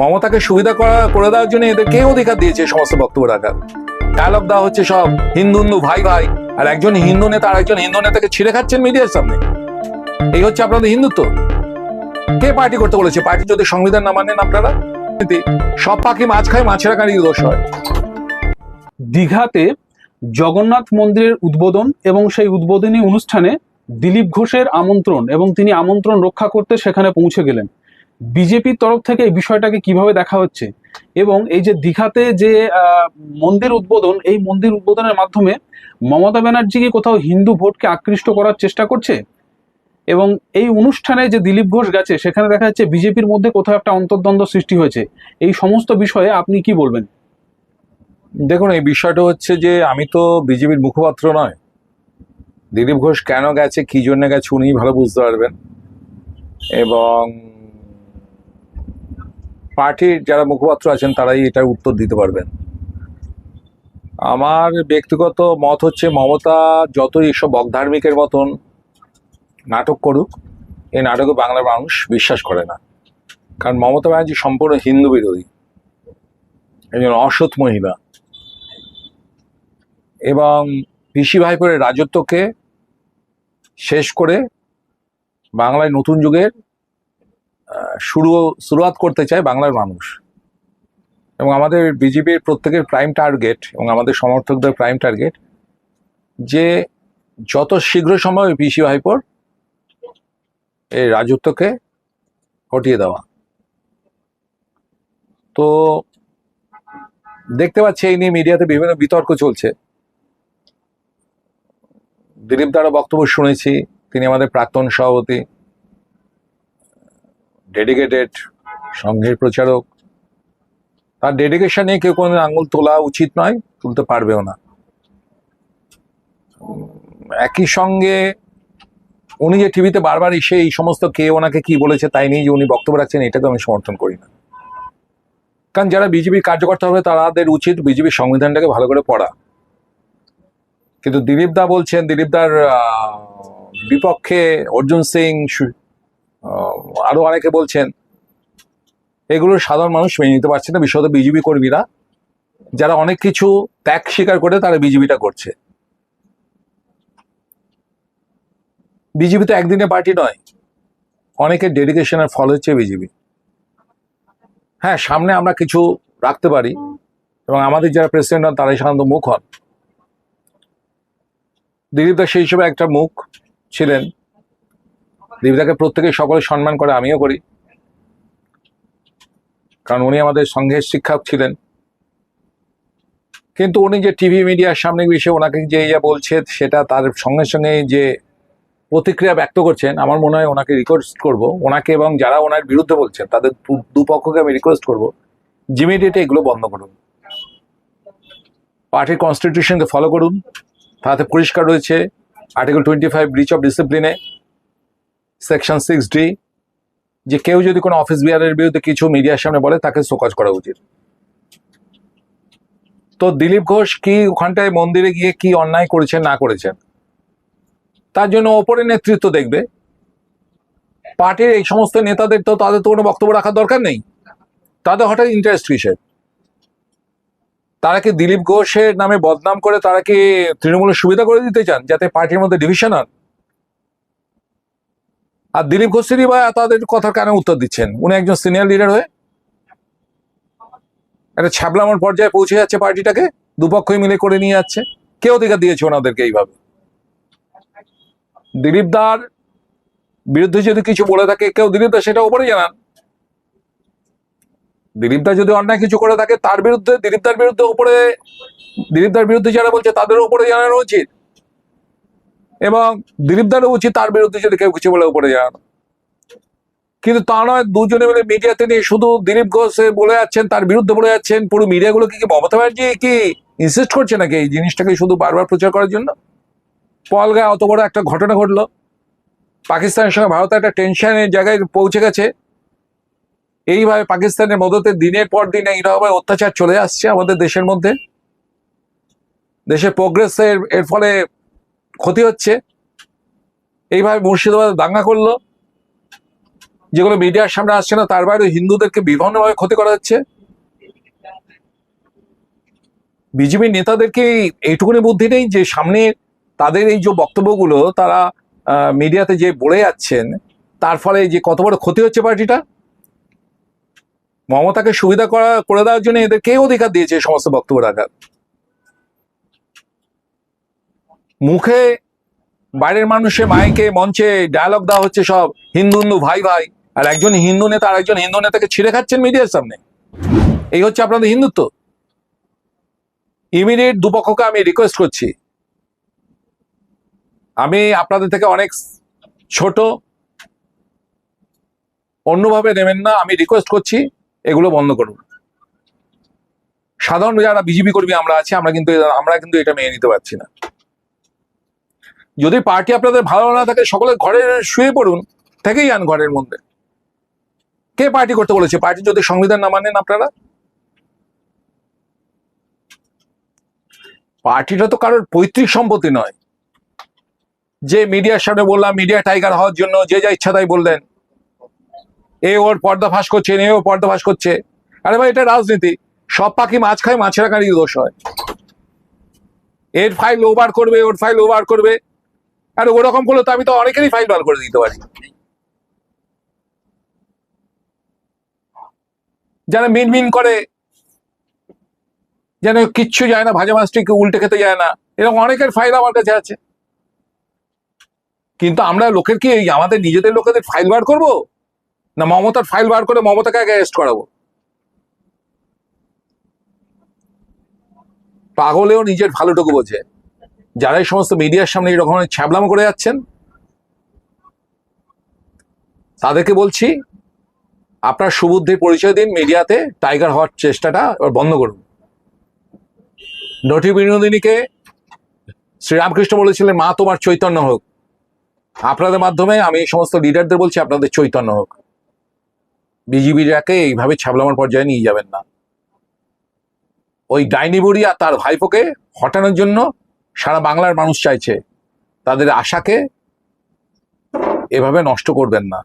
মমতাকে সুবিধা করা, করে দেওয়ার জন্য এদের কে অধিকার দিয়েছে সমস্ত বক্তব্য রাখার ডায়লগ দেওয়া হচ্ছে সব, হিন্দু হিন্দু ভাই ভাই, আর একজন হিন্দু নেতা, আর একজন হিন্দু নেতাকে ছিঁড়ে খাচ্ছেন মিডিয়ার সামনে। এই হচ্ছে আপনাদের হিন্দুত্ব। কে পার্টি করতে বলেছে? পার্টি যদি সংবিধান না মানেন আপনারা? সব পাখি মাছ খায়, মাছেরা কারিয়ে দোষ হয়। দীঘাতে জগন্নাথ মন্দিরের উদ্বোধন এবং সেই উদ্বোধনী অনুষ্ঠানে দিলীপ ঘোষের আমন্ত্রণ এবং তিনি আমন্ত্রণ রক্ষা করতে সেখানে পৌঁছে গেলেন। বিজেপির তরফ থেকে এই বিষয়টাকে কীভাবে দেখা হচ্ছে? এবং এই যে দীঘাতে যে মন্দির উদ্বোধন, এই মন্দির উদ্বোধনের মাধ্যমে মমতা ব্যানার্জিকে কোথাও হিন্দু ভোটকে আকৃষ্ট করার চেষ্টা করছে? এবং এই অনুষ্ঠানে যে দিলীপ ঘোষ গেছে, সেখানে দেখা যাচ্ছে বিজেপির মধ্যে কোথাও একটা অন্তর্দ্বন্দ্ব সৃষ্টি হয়েছে। এই সমস্ত বিষয়ে আপনি কি বলবেন? দেখুন, এই বিষয়টা হচ্ছে যে আমি তো বিজেপির মুখপাত্র নয়। দিলীপ ঘোষ কেন গেছে, কি জন্য গেছে উনি ভালো বুঝতে পারবেন। এবং পার্টির যারা মুখপাত্র আছেন তারাই এটার উত্তর দিতে পারবেন। আমার ব্যক্তিগত মত হচ্ছে মমতা যতই এসব বকধার্মিকের মতন নাটক করুক, এই নাটকে বাংলার মানুষ বিশ্বাস করে না। কারণ মমতা ব্যানার্জি সম্পূর্ণ হিন্দু বিরোধী, একজন অসৎ মহিলা। এবং পিসি ভাইপোরের রাজত্বকে শেষ করে বাংলায় নতুন যুগের শুরু, শুরুয়াত করতে চায় বাংলার মানুষ। এবং আমাদের বিজেপির প্রত্যেকের প্রাইম টার্গেট এবং আমাদের সমর্থকদের প্রাইম টার্গেট যে যত শীঘ্র সম্ভব এই পিসি ভাইপোর এই রাজত্বকে হটিয়ে দেওয়া। তো দেখতে পাচ্ছি এই নিয়ে মিডিয়াতে বিভিন্ন বিতর্ক চলছে। দিলীপ দ্বারা বক্তব্য শুনেছি, তিনি আমাদের প্রাক্তন সভাপতি। ডেডিকেটেড সংঘের প্রচারক। তার ডেডিকেশনে কেউ কোনো আঙুল তোলা উচিত নয়, তুলতে পারবেও না। একই সঙ্গে উনি যে টিভিতে বারবার এসে এই সমস্ত কে ওনাকে কি বলেছে তাই নিয়ে যে উনি বক্তব্য রাখছেন এটাকে আমি সমর্থন করি না। কারণ যারা বিজেপির কার্যকর্তা হবে, তাদের উচিত বিজেপির সংবিধানটাকে ভালো করে পড়া। কিন্তু দিলীপ দা বলছেন, দিলীপ দার বিপক্ষে অর্জুন সিং আরও অনেকে বলছেন, এগুলো সাধারণ মানুষ মেনে নিতে পারছে না, বিশেষত বিজেপি কর্মীরা, যারা অনেক কিছু ত্যাগ স্বীকার করে তারা বিজেপিটা করছে। বিজেপি তো একদিনে পার্টি নয়, অনেকের ডেডিকেশনের ফল হচ্ছে বিজেপি। হ্যাঁ সামনে আমরা কিছু রাখতে পারি, এবং আমাদের যারা প্রেসিডেন্ট হন, তারাই সাধারণত মুখ হন। দিলীপ দা সেই হিসেবে একটা মুখ ছিলেন দিলীপদাকে প্রত্যেকে সকলে সম্মান করে, আমিও করি। কারণ উনি আমাদের সংঘের শিক্ষক ছিলেন। কিন্তু উনি যে টিভি মিডিয়ার সামনে বিষয়ে ওনাকে যে ইয়ে বলছে, সেটা তার সঙ্গে সঙ্গে যে প্রতিক্রিয়া ব্যক্ত করছেন, আমার মনে হয় ওনাকে রিকোয়েস্ট করব। ওনাকে এবং যারা ওনার বিরুদ্ধে বলছেন তাদের দুপক্ষকে আমি রিকোয়েস্ট করব। জিমিডিয়েটে এগুলো বন্ধ করুন। পার্টির কনস্টিটিউশনকে ফলো করুন। তাতে পরিষ্কার রয়েছে article twenty five breach of ডিসিপ্লিনে section six D যে কেউ যদি কোনো অফিস বিহারের বিরুদ্ধে কিছু মিডিয়ার সামনে বলে, তাকে শোকজ করা উচিত। তো দিলীপ ঘোষ কি ওখানটায় মন্দিরে গিয়ে কি অন্যায় করেছেন, না করেছেন? তার জন্য ওপরে নেতৃত্ব দেখবে। পার্টির এই সমস্ত নেতাদের তো তাদের তো কোনো বক্তব্য রাখার দরকার নেই। তাদের হঠাৎ ইন্টারেস্ট কিসের? তারা কি দিলীপ ঘোষের নামে বদনাম করে তারা কি তৃণমূলের সুবিধা করে দিতে চান, যাতে পার্টির মধ্যে ডিভিশন হন আর দিলীপ ঘোষেরই বা তাদের কথা কেন উত্তর দিচ্ছেন। উনি একজন সিনিয়র লিডার হয়ে একটা ছ্যাবলামোর পর্যায়ে পৌঁছে যাচ্ছে পার্টিটাকে, দুপক্ষই মিলে করে নিয়ে যাচ্ছে। কে অধিকার দিয়েছে ওনাদেরকে এইভাবে? দিলীপ দার বিরুদ্ধে যদি কিছু বলে থাকে, কেউ দিলীপ দা সেটা ওপরে জানান। দিলীপ দা যদি অন্যায় কিছু করে থাকে, তার বিরুদ্ধে, দিলীপ দার বিরুদ্ধে উপরে, দিলীপ দার বিরুদ্ধে যারা বলছে তাদের উপরে জানানো উচিত। এবং দিলীপ দারও উচিত তার বিরুদ্ধে যদি কেউ কিছু বলে উপরে জানানো কিন্তু তা নয়, দুজনে মিলে মিডিয়াতে নিয়ে শুধু দিলীপ ঘোষ বলে যাচ্ছেন, তার বিরুদ্ধে বলে যাচ্ছেন, পুরো মিডিয়াগুলো কি মমতা ব্যানার্জি কি ইনসিস্ট করছে নাকি এই জিনিসটাকে শুধু বারবার প্রচার করার জন্য? পলগায় অত বড় একটা ঘটনা ঘটলো। পাকিস্তানের সঙ্গে ভারত একটা টেনশনের জায়গায় পৌঁছে গেছে। এইভাবে পাকিস্তানের মদতে দিনের পর দিন এইভাবে অত্যাচার চলে আসছে আমাদের দেশের মধ্যে। দেশের প্রোগ্রেসের এর ফলে ক্ষতি হচ্ছে। এইভাবে মুর্শিদাবাদ দাঙ্গা করল। যেগুলো মিডিয়ার সামনে আসছে না, তার বাইরে হিন্দুদেরকে বিভিন্নভাবে ক্ষতি করা হচ্ছে। বিজেপির নেতাদেরকে এইটুকুনি বুদ্ধি নেই যে সামনে তাদের এই যে বক্তব্যগুলো তারা মিডিয়াতে যে বলে যাচ্ছেন, তার ফলে যে কত বড় ক্ষতি হচ্ছে পার্টিটা, মমতাকে সুবিধা করা করে দেওয়ার জন্য এদের কে অধিকার দিয়েছে সমস্ত বক্তব্য রাখার মুখে বাইরের মানুষে, মাইকে, মঞ্চে ডায়লগ দেওয়া হচ্ছে সব। হিন্দু হিন্দু ভাই ভাই। আর একজন হিন্দু নেতা আর একজন হিন্দু নেতাকে ছিঁড়ে খাচ্ছেন মিডিয়ার সামনে। এই হচ্ছে আপনাদের হিন্দুত্ব। ইমিডিয়েট দুপক্ষকে আমি রিকোয়েস্ট করছি। আমি আপনাদের থেকে অনেক ছোট। অন্যভাবে নেবেন না, আমি রিকোয়েস্ট করছি, এগুলো বন্ধ করুন। সাধারণ যারা বিজেপি কর্মী আমরা আছি, আমরা কিন্তু আমরা কিন্তু এটা মেনে নিতে পারছি না। যদি পার্টি আপনাদের ভালো না থাকে, সকলে ঘরে শুয়ে পড়ুন, থেকেই আন ঘরের মধ্যে। কে পার্টি করতে বলেছে? পার্টি যদি সংবিধান না মানেন আপনারা? পার্টিটা তো কারোর পৈতৃক সম্পত্তি নয়। যে মিডিয়ার সামনে বললাম মিডিয়া টাইগার হওয়ার জন্য যে যা ইচ্ছা তাই বললেন। এ ওর পর্দা ফাঁস করছে এ ও পর্দা ফাঁস করছে। আরে ভাই, এটা রাজনীতি। সব পাখি মাছ খায়, মাছের আকারই দোষ হয়। এর ফাইল ওভার করবে, ওর ফাইল ওভার করবে। আরে ওরকম করলে তো আমি তো অনেকেরই ফাইল বার করে দিতে পারি। যারা মিন মিন করে, যেন কিচ্ছু যায় না, ভাজা মাছটিকে উল্টে খেতে যায় না, এরকম অনেকের ফাইল আমার কাছে আছে। কিন্তু আমরা লোকের কি আমাদের নিজেদের লোকেদের ফাইল বার করব? না মমতার ফাইল বার করে মমতাকে আগে অ্যারেস্ট করাবো? পাগলেও নিজের ভালোটুকু বোঝে। যারা এই সমস্ত মিডিয়ার সামনে এই রকমের ছ্যাবলামো করে যাচ্ছেন, তাদেরকে বলছি, আপনার সুবুদ্ধির পরিচয় দিন মিডিয়াতে, টাইগার হওয়ার চেষ্টাটা এবার বন্ধ করুন। নটি বিনোদিনীকে শ্রীরামকৃষ্ণ বলেছিলেন, মা তোমার চৈতন্য হোক। আপনাদের মাধ্যমে আমি এই সমস্ত লিডারদের বলছি, আপনাদের চৈতন্য হোক। বিজিবিরাকে এইভাবে ছাবলামার পর্যায়ে নিয়ে যাবেন না। ওই ডাইনি বুড়ি আর তার ভাইপোকে হটানোর জন্য সারা বাংলার মানুষ চাইছে তাদের আশাকে এভাবে নষ্ট করবেন না।